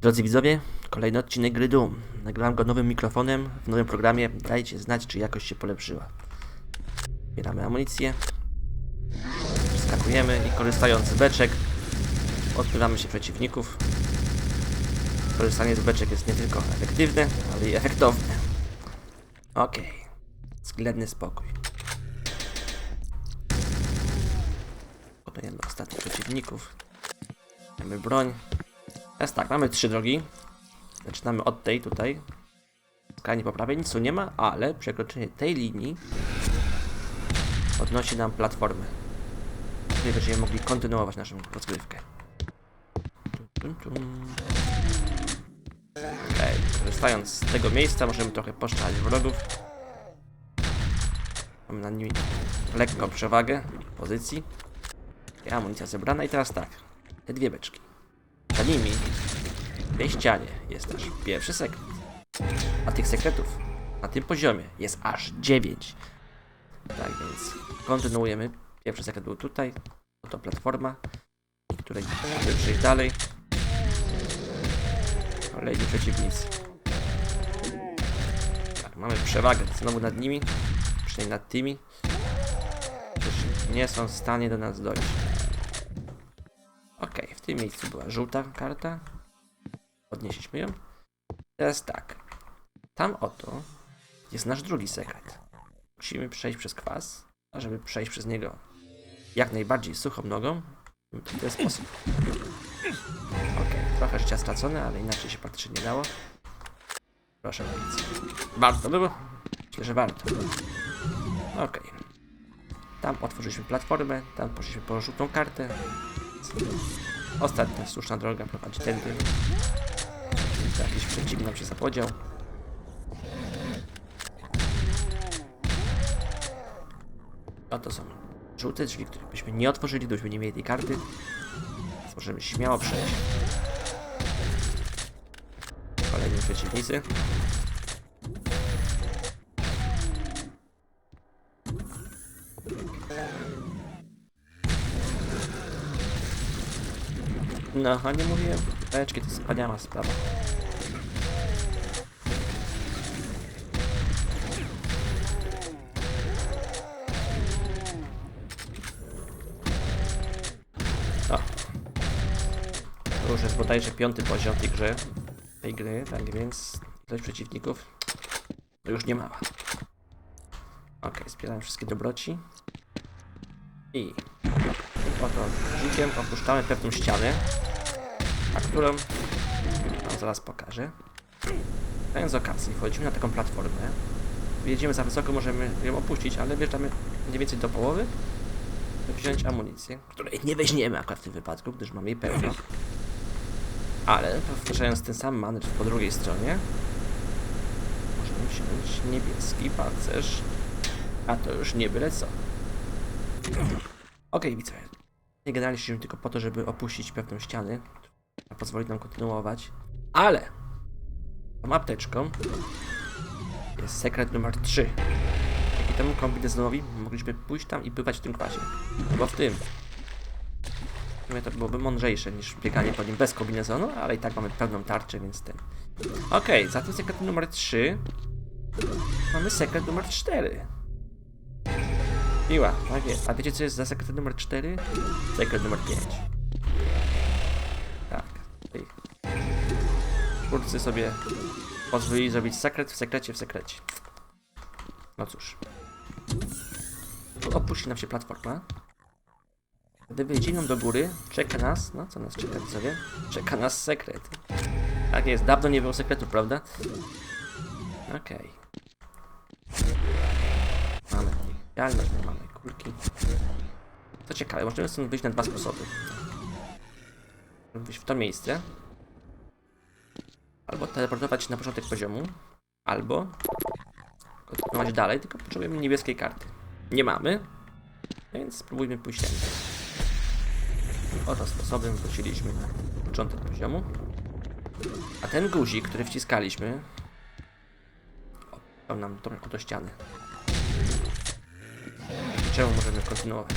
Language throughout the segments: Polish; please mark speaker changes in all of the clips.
Speaker 1: Drodzy widzowie, kolejny odcinek gry Doom. Nagrałem go nowym mikrofonem w nowym programie. Dajcie znać, czy jakość się polepszyła. Zbieramy amunicję. Skakujemy i korzystając z beczek odpływamy się przeciwników. Korzystanie z beczek jest nie tylko efektywne, ale i efektowne. Okej. Względny spokój. Pokonujemy ostatnich przeciwników. Mamy broń. Teraz tak, mamy trzy drogi. Zaczynamy od tej tutaj. Skrajnie po prawej nic tu nie ma, ale przekroczenie tej linii podnosi nam platformę. Tutaj będziemy mogli kontynuować naszą rozgrywkę. Okej, korzystając z tego miejsca możemy trochę poszczać wrogów. Mamy nad nimi lekką przewagę pozycji. Amunicja zebrana i teraz tak. Te dwie beczki. Za nimi, w tej ścianie, jest nasz pierwszy sekret. A tych sekretów na tym poziomie jest aż 9. Tak więc kontynuujemy. Pierwszy sekret był tutaj. Oto platforma, której musimy przejść dalej. Kolejni przeciwnicy. Tak, mamy przewagę znowu nad nimi, przynajmniej nad tymi, którzy nie są w stanie do nas dojść. Ok, w tym miejscu była żółta karta. Podnieśliśmy ją. Teraz tak. Tam oto jest nasz drugi sekret. Musimy przejść przez kwas, a żeby przejść przez niego jak najbardziej suchą nogą, w ten sposób. Ok, trochę życia stracone, ale inaczej się praktycznie nie dało. Proszę bardzo. Warto było? Myślę, że warto. Ok. Tam otworzyliśmy platformę, tam poszliśmy po żółtą kartę. Ostatnia słuszna droga prowadzi tędy. To jakiś przeciwnik nam się zapodział. Oto są żółte drzwi, które byśmy nie otworzyli, gdybyśmy nie mieli tej karty. Więc możemy śmiało przejść. Kolejni przeciwnicy. No, a nie mówiłem. Beczki to wspaniała sprawa. O. To już jest bodajże piąty poziom tej gry. Tej gry, tak więc ilość przeciwników to już nie mała. Ok, zbieramy wszystkie dobroci. I oto guzikiem opuszczamy pewną ścianę, a którą wam zaraz pokażę. Mając z okazji, wchodzimy na taką platformę. Jedziemy za wysoko, możemy ją opuścić, ale wjeżdżamy mniej więcej do połowy, by wziąć amunicję, której nie weźmiemy akurat w tym wypadku, gdyż mamy jej pełno. Ale powtarzając ten sam manewr po drugiej stronie, możemy wziąć niebieski pancerz, a to już nie byle co. Okej, widzę. Nie generalnie szliśmy tylko po to, żeby opuścić pewną ścianę, a pozwolić nam kontynuować. Ale tą apteczką jest sekret numer 3. Dzięki temu kombinezonowi mogliśmy pójść tam i pływać w tym kwasie. Bo w tym. W to byłoby mądrzejsze niż bieganie po nim bez kombinezonu, ale i tak mamy pełną tarczę, więc ten. Okej, za tym sekret numer 3 mamy sekret numer 4. Miła, tak jest. A wiecie co jest za sekret numer 4? Sekret numer 5. Tak. Twórcy sobie pozwolili zrobić sekret w sekrecie w sekrecie. No cóż. Opuści nam się platforma. Gdy wyjdziemy do góry, czeka nas, no co nas czeka widzowie? Czeka nas sekret. Tak jest, dawno nie było sekretu, prawda? Okej. Mamy specjalność, mamy kulki. Co ciekawe, możemy stąd wyjść na dwa sposoby. Możemy wyjść w to miejsce. Albo teleportować się na początek poziomu. Albo kontynuować dalej, tylko potrzebujemy niebieskiej karty. Nie mamy, więc spróbujmy pójść tędy. Oto sposobem wróciliśmy na początek poziomu. A ten guzik, który wciskaliśmy, dał nam tą oto Czemu możemy kontynuować?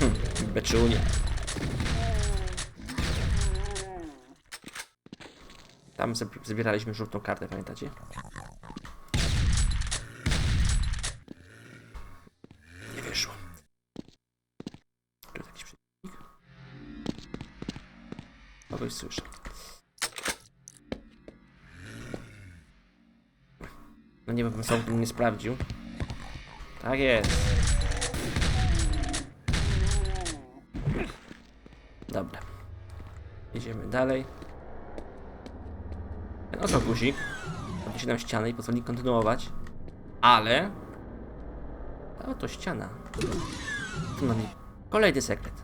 Speaker 1: Hmm, Beczunie. Tam zabieraliśmy żółtą kartę, pamiętacie? Nie wyszło. Tu jakiś przeciwnik. Kogoś słyszę. No nie wiem, sam tym nie sprawdził. Tak jest. Dobra. Idziemy dalej. Ten oto guzik odniesie nam ścianę i pozwoli kontynuować. Ale... Ta oto ściana. Tu mamy kolejny sekret.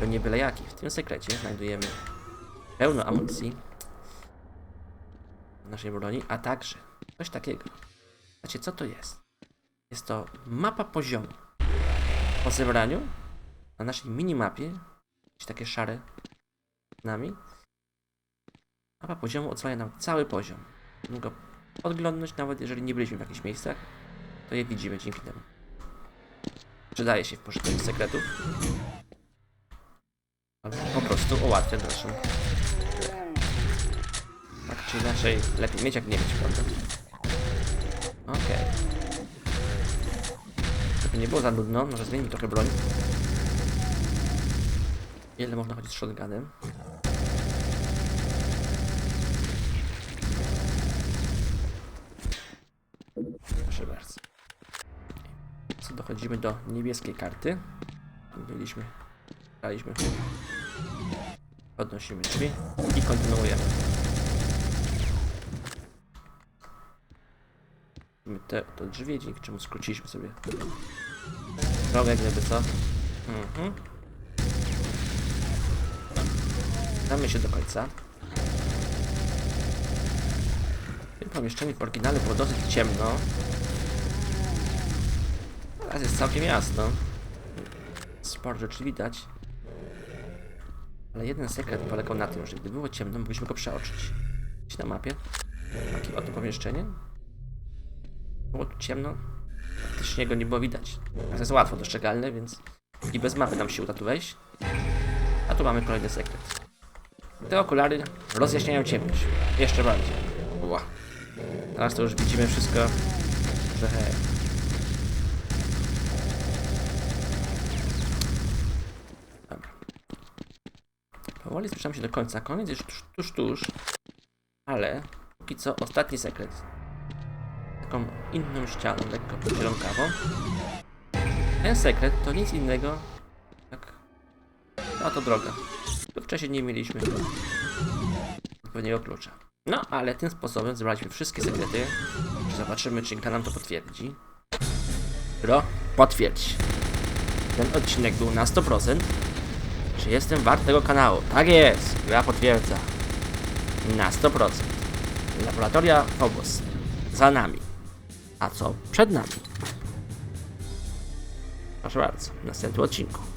Speaker 1: To nie byle jaki. W tym sekrecie znajdujemy pełno amunicji naszej broni, a także coś takiego. Wiecie, co to jest? Jest to mapa poziomu. Po zebraniu na naszej minimapie, jakieś takie szare nami, mapa poziomu odsłania nam cały poziom. Możemy go podglądnąć, nawet jeżeli nie byliśmy w jakichś miejscach, to je widzimy dzięki temu. Przydaje się w poszukiwaniu sekretów. Albo po prostu ułatwia. Tak czy inaczej, lepiej mieć jak nie mieć, prawda? Okej. Żeby nie było za nudno, może zmienimy trochę broń. Ile można chodzić z shotgunem? Proszę bardzo. Co dochodzimy do niebieskiej karty. Mieliśmy, graliśmy. Podnosimy drzwi i kontynuujemy. Te to drzwi, dzięki czemu skróciliśmy sobie drogę, gdyby co. Mhm. Damy się do końca. W tym pomieszczeniu w oryginale było dosyć ciemno. Teraz jest całkiem jasno. Sporo rzeczy widać. Ale jeden sekret polegał na tym, że gdy było ciemno, mogliśmy go przeoczyć. Na mapie? Takie oto pomieszczenie. Było ciemno. Praktycznie go nie było widać. To jest łatwo dostrzegalne, więc i bez mapy nam się uda tu wejść. A tu mamy kolejny sekret. Te okulary rozjaśniają ciemność. Jeszcze bardziej. Ła. Teraz to już widzimy wszystko, że Dobra. Powoli zbliżam się do końca. Koniec jest tuż, tuż, tuż. Ale póki co ostatni sekret. Taką inną ścianą, lekko podzielonkawą. Ten sekret to nic innego jak a to droga. Tu wcześniej nie mieliśmy odpowiedniego klucza. No, ale tym sposobem zebraliśmy wszystkie sekrety. Zobaczymy, czy gra nam to potwierdzi. Gro, potwierdź. Ten odcinek był na 100%. Czy jestem wart tego kanału? Tak jest! Gra potwierdza. Na 100%. Laboratoria Phobos. Za nami. A co przed nami? Proszę bardzo, w następnym odcinku.